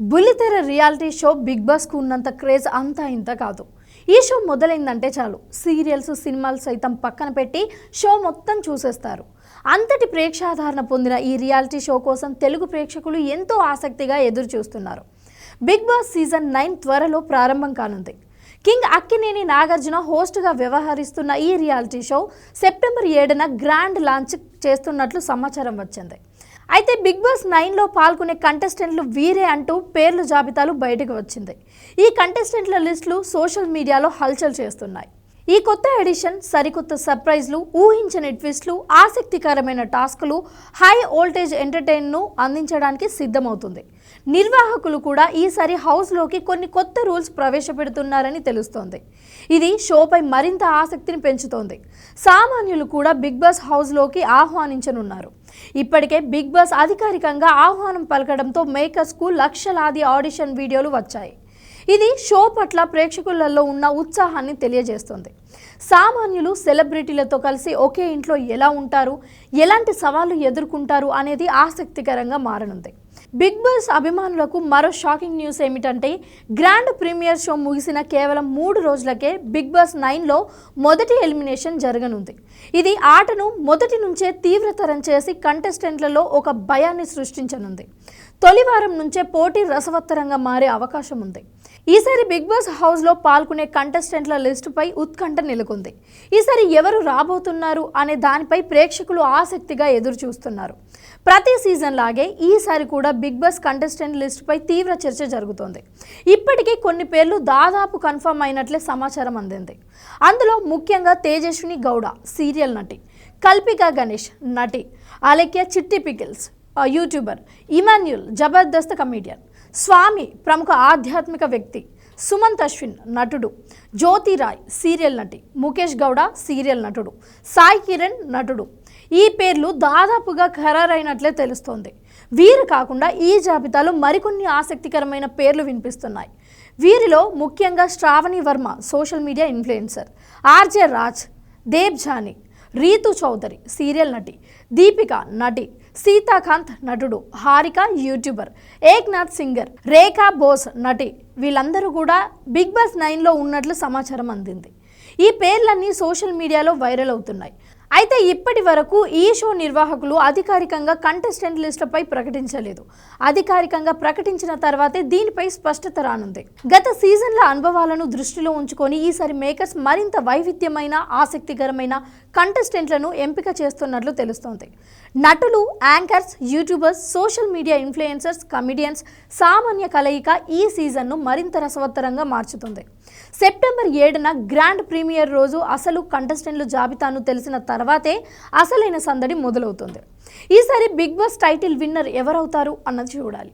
బుల్లితెర reality show big బాస్కు ఉన్నంత craze అంతా ఇంత కాదు. ఈ షో మొదలైందంటే చాలు. సీరియల్స్ సినిమాలు సైతం పక్కన పెట్టి షో మొత్తం చూసేస్తారు. అంతటి ప్రేక్షాధారణ పొందిన ఈ రియాలిటీ షో కోసం తెలుగు ప్రేక్షకులు ఎంతో ఆసక్తిగా ఎదురు చూస్తున్నారు బిగ్ బాస్ సీజన్ నైన్ త్వరలో ప్రారంభం కానుంది. కింగ్ అక్కినేని నాగార్జున హోస్ట్గా వ్యవహరిస్తున్న ఈ రియాలిటీ షో సెప్టెంబర్ ఏడున గ్రాండ్ లాంచ్ చేస్తున్నట్లు సమాచారం వచ్చింది. అయితే బిగ్ బాస్ నైన్లో పాల్గొనే కంటెస్టెంట్లు వీరే అంటూ పేర్ల జాబితాలు బయటకు వచ్చింది. ఈ కంటెస్టెంట్ల లిస్టులు సోషల్ మీడియాలో హల్చల్ చేస్తున్నాయి. ఈ కొత్త ఎడిషన్ సరికొత్త సర్ప్రైజ్లు ఊహించని ట్విస్ట్లు ఆసక్తికరమైన టాస్కులు హై ఓల్టేజ్ ఎంటర్టైన్ను అందించడానికి సిద్ధమవుతుంది. నిర్వాహకులు కూడా ఈసారి హౌస్లోకి కొన్ని కొత్త రూల్స్ ప్రవేశపెడుతున్నారని తెలుస్తోంది. ఇది షోపై మరింత ఆసక్తిని పెంచుతోంది. సామాన్యులు కూడా బిగ్ బాస్ హౌస్లోకి ఆహ్వానించనున్నారు. ఇప్పటికే బిగ్ బాస్ అధికారికంగా ఆహ్వానం పలకడంతో మేకర్స్కు లక్షలాది ఆడిషన్ వీడియోలు వచ్చాయి. ఇది షో పట్ల ప్రేక్షకులలో ఉన్న ఉత్సాహాన్ని తెలియజేస్తుంది. సామాన్యులు సెలబ్రిటీలతో కలిసి ఒకే ఇంట్లో ఎలా ఉంటారు ఎలాంటి సవాళ్ళు ఎదుర్కొంటారు అనేది ఆసక్తికరంగా మారనుంది. బిగ్ బాస్ అభిమానులకు మరో షాకింగ్ న్యూస్ ఏమిటంటే గ్రాండ్ ప్రీమియర్ షో ముగిసిన కేవలం మూడు రోజులకే బిగ్ బాస్ నైన్లో మొదటి ఎలిమినేషన్ జరగనుంది. ఇది ఆటను మొదటి నుంచే తీవ్రతరం చేసి కంటెస్టెంట్లలో ఒక భయాన్ని సృష్టించనుంది. తొలివారం నుంచే పోటీ రసవత్తరంగా మారే అవకాశం ఉంది. ఈసారి బిగ్ బాస్ హౌస్లో పాల్గొనే కంటెస్టెంట్ల లిస్టుపై ఉత్కంఠ నెలకొంది. ఈసారి ఎవరు రాబోతున్నారు అనే దానిపై ప్రేక్షకులు ఆసక్తిగా ఎదురు చూస్తున్నారు ప్రతి సీజన్ లాగే ఈసారి కూడా బిగ్ బాస్ కంటెస్టెంట్ లిస్టుపై తీవ్ర చర్చ జరుగుతోంది. ఇప్పటికే కొన్ని పేర్లు దాదాపు కన్ఫర్మ్ అయినట్లే సమాచారం అందింది. అందులో ముఖ్యంగా తేజస్విని గౌడ సీరియల్ నటి కల్పిక గణేష్ నటి Alekhya Chitti pickles YouTuber Emmanuel Jabardasth comedian Swami ప్రముఖ ఆధ్యాత్మిక వ్యక్తి సుమంత్ అశ్విన్ నటుడు జ్యోతి రాయ్ సీరియల్ నటి ముఖేష్ గౌడ సీరియల్ నటుడు సాయి కిరణ్ నటుడు. ఈ పేర్లు దాదాపుగా ఖరారైనట్లే తెలుస్తోంది. వీరు కాకుండా ఈ జాబితాలో మరికొన్ని ఆసక్తికరమైన పేర్లు వినిపిస్తున్నాయి. వీరిలో ముఖ్యంగా Sravani Varma social media influencer RJ Raj Deb Jani Ritu Chowdary serial నటి దీపిక నటి సీతాకాంత్ నటుడు హారిక యూట్యూబర్ ఏక్నాథ్ సింగర్ రేఖా బోస్ నటి వీళ్ళందరూ కూడా బిగ్ బాస్ నైన్లో ఉన్నట్లు సమాచారం అందింది. ఈ పేర్లన్నీ సోషల్ మీడియాలో వైరల్ అవుతున్నాయి. అయితే ఇప్పటి వరకు ఈ షో నిర్వాహకులు అధికారికంగా కంటెస్టెంట్ లిస్టుపై ప్రకటించలేదు. అధికారికంగా ప్రకటించిన తర్వాతే దీనిపై స్పష్టత రానుంది. గత సీజన్ల అనుభవాలను దృష్టిలో ఉంచుకొని ఈసారి మేకర్స్ మరింత వైవిధ్యమైన ఆసక్తికరమైన కంటెస్టెంట్లను ఎంపిక చేస్తున్నట్లు తెలుస్తోంది. నటులు anchors YouTubers social media influencers comedians సామాన్య కలయిక ఈ సీజన్ను మరింత రసవత్తరంగా మార్చుతుంది. సెప్టెంబర్ ఏడున గ్రాండ్ ప్రీమియర్ రోజు అసలు కంటెస్టెంట్ల జాబితాను తెలిసిన తర్వాతే అసలైన సందడి మొదలవుతుంది. ఈసారి బిగ్ బాస్ టైటిల్ విన్నర్ ఎవరవుతారు అన్నది చూడాలి.